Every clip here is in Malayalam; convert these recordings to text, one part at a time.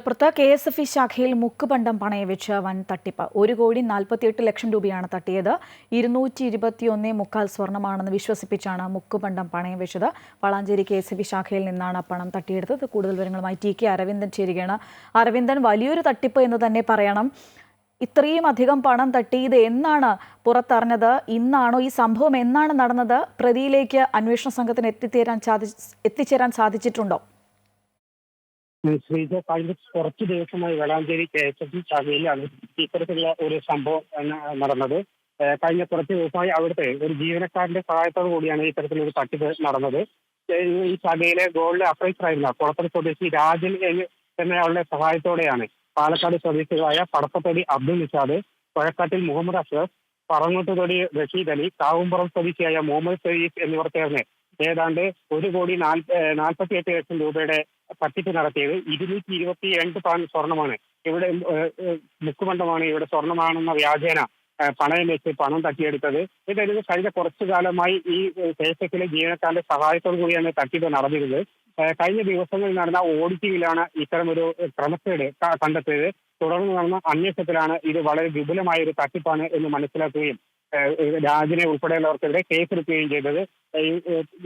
മലപ്പുറത്ത് കെ എസ് എഫ് ഇ ശാഖയിൽ മുക്കുപണ്ടം പണയം വെച്ച് വൻ തട്ടിപ്പ്. ഒരു കോടി നാൽപ്പത്തിയെട്ട് ലക്ഷം രൂപയാണ് തട്ടിയത്. ഇരുന്നൂറ്റി ഇരുപത്തിയൊന്നേ മുക്കാൽ സ്വർണമാണെന്ന് വിശ്വസിപ്പിച്ചാണ് മുക്കുപണ്ടം പണയം വെച്ചത്. Valanchery K S F E ശാഖയിൽ നിന്നാണ് പണം തട്ടിയെടുത്തത്. കൂടുതൽ വിവരങ്ങളുമായി ടി കെ അരവിന്ദൻ ചേരുകയാണ്. അരവിന്ദൻ വലിയൊരു തട്ടിപ്പ് എന്ന് തന്നെ പറയണം. ഇത്രയും അധികം പണം തട്ടി ഇത് എന്നാണ് പുറത്തറിഞ്ഞത്. ഇന്നാണോ ഈ സംഭവം? എന്നാണ് നടന്നത്? പ്രതിയിലേക്ക് അന്വേഷണ സംഘത്തിന് എത്തിച്ചേരാൻ സാധി എത്തിച്ചേരാൻ സാധിച്ചിട്ടുണ്ടോ? ശ്രീജ കഴിഞ്ഞ കുറച്ച് ദിവസമായി വേളാഞ്ചേരി കെ എസ് എഫ് ശാഖയിലാണ് ഇത്തരത്തിലുള്ള ഒരു സംഭവം നടന്നത്. കഴിഞ്ഞ കുറച്ച് ദിവസമായി അവിടുത്തെ ഒരു ജീവനക്കാരന്റെ സഹായത്തോടു കൂടിയാണ് ഇത്തരത്തിലൊരു തട്ടിപ്പ് നടന്നത്. ഈ ശാഖയിലെ ഗോൾഡ് അപ്രൈസർ ആയിരുന്ന കുളത്തൂർ സ്വദേശി രാജൻ എന്ന് എന്നയാളുടെ സഹായത്തോടെയാണ് പാലക്കാട് സ്വദേശികളായ പടപ്പത്തൊടി അബ്ദുൾ നിഷാദ് പുഴക്കാട്ടിൽ മുഹമ്മദ് അഷ്റഫ് പറങ്ങോട്ടുതൊടി റഷീദ് അലി കാവുംപുറം സ്വദേശിയായ മുഹമ്മദ് സയീഫ് എന്നിവർ ചേർന്ന് ഏതാണ്ട് ഒരു കോടി നാൽപ്പത്തി എട്ട് ലക്ഷം രൂപയുടെ തട്ടിപ്പ് നടത്തിയത്. ഇരുന്നൂറ്റി ഇരുപത്തി രണ്ട് പവൻ സ്വർണമാണ്. ഇവിടെ മുക്കുമണ്ഡമാണ് ഇവിടെ സ്വർണമാണെന്ന വ്യാജേന പണയം വെച്ച് പണം തട്ടിയെടുത്തത്. ഇതായിരുന്നു കഴിഞ്ഞ കുറച്ചു കാലമായി ഈ ഫേസ്ബുക്കിലെ ജീവനക്കാരുടെ സഹായത്തോടു കൂടിയാണ് തട്ടിപ്പ് നടന്നിരുന്നത്. കഴിഞ്ഞ ദിവസങ്ങളിൽ നടന്ന ഓഡിറ്റിംഗിലാണ് ഒരു ക്രമക്കേട് കണ്ടെത്തിയത്. തുടർന്ന് നടന്ന അന്വേഷണത്തിലാണ് ഇത് വളരെ വിപുലമായ ഒരു തട്ടിപ്പാണ് എന്ന് മനസ്സിലാക്കുകയും രാജിനെ ഉൾപ്പെടെയുള്ളവർക്കെതിരെ കേസെടുക്കുകയും ചെയ്തത്.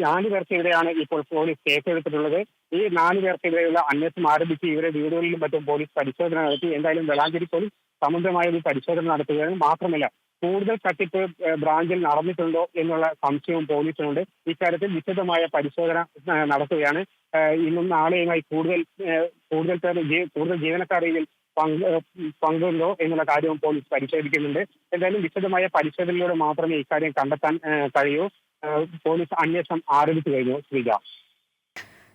നാല് പേർക്കെതിരെയാണ് ഇപ്പോൾ പോലീസ് കേസെടുത്തിട്ടുള്ളത്. ഈ നാല് പേർക്കെതിരെയുള്ള അന്വേഷണം ആരംഭിച്ച് ഇവരെ വീടുകളിലും മറ്റും പോലീസ് പരിശോധന നടത്തി. എന്തായാലും വെളാഞ്ചേരി പോലീസ് സമുദ്രമായ ഒരു പരിശോധന നടത്തുകയാണ് മാത്രമല്ല കൂടുതൽ തട്ടിപ്പ് ബ്രാഞ്ചിൽ നടന്നിട്ടുണ്ടോ എന്നുള്ള സംശയവും പോലീസിനുണ്ട്. ഇക്കാര്യത്തിൽ വിശദമായ പരിശോധന നടത്തുകയാണ്. ഇന്നും നാളെയുമായി കൂടുതൽ കൂടുതൽ പേർ കൂടുതൽ ജീവനക്കാർ പങ്കുണ്ടോ എന്നുള്ള കാര്യവും പോലീസ് പരിശോധിക്കുന്നുണ്ട്. എന്തായാലും വിശദമായ പരിശോധനയിലൂടെ മാത്രമേ ഇക്കാര്യം കണ്ടെത്താൻ കഴിയൂ. പോലീസ് അന്വേഷണം ആരംഭിച്ചു കഴിഞ്ഞു. ശ്രീജ.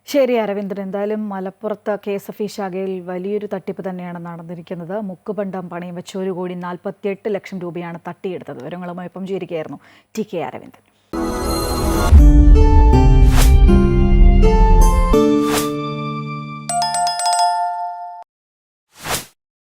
ശരി അരവിന്ദൻ. എന്തായാലും മലപ്പുറത്ത് കെ എസ് എഫ് ഇ ശാഖയിൽ വലിയൊരു തട്ടിപ്പ് തന്നെയാണ് നടന്നിരിക്കുന്നത്. മുക്കുപണ്ടം പണയം വെച്ച് ഒരു കോടി നാൽപ്പത്തിയെട്ട് ലക്ഷം രൂപയാണ് തട്ടിയെടുത്തത്. വിവരങ്ങളുമായി ഒപ്പം ചേരുകയായിരുന്നു ടി കെ അരവിന്ദൻ.